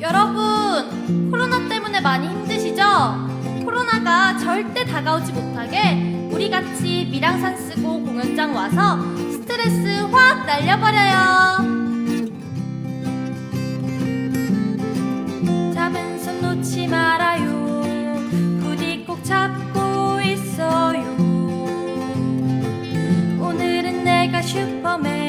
여러분, 코로나 때문에 많이 힘드시죠? 코로나가 절대 다가오지 못하게 우리 같이 미랑산 쓰고 공연장 와서 스트레스 확 날려버려요. 작은 손 놓지 말아요. 부디 꼭 잡고 있어요. 오늘은 내가 슈퍼맨.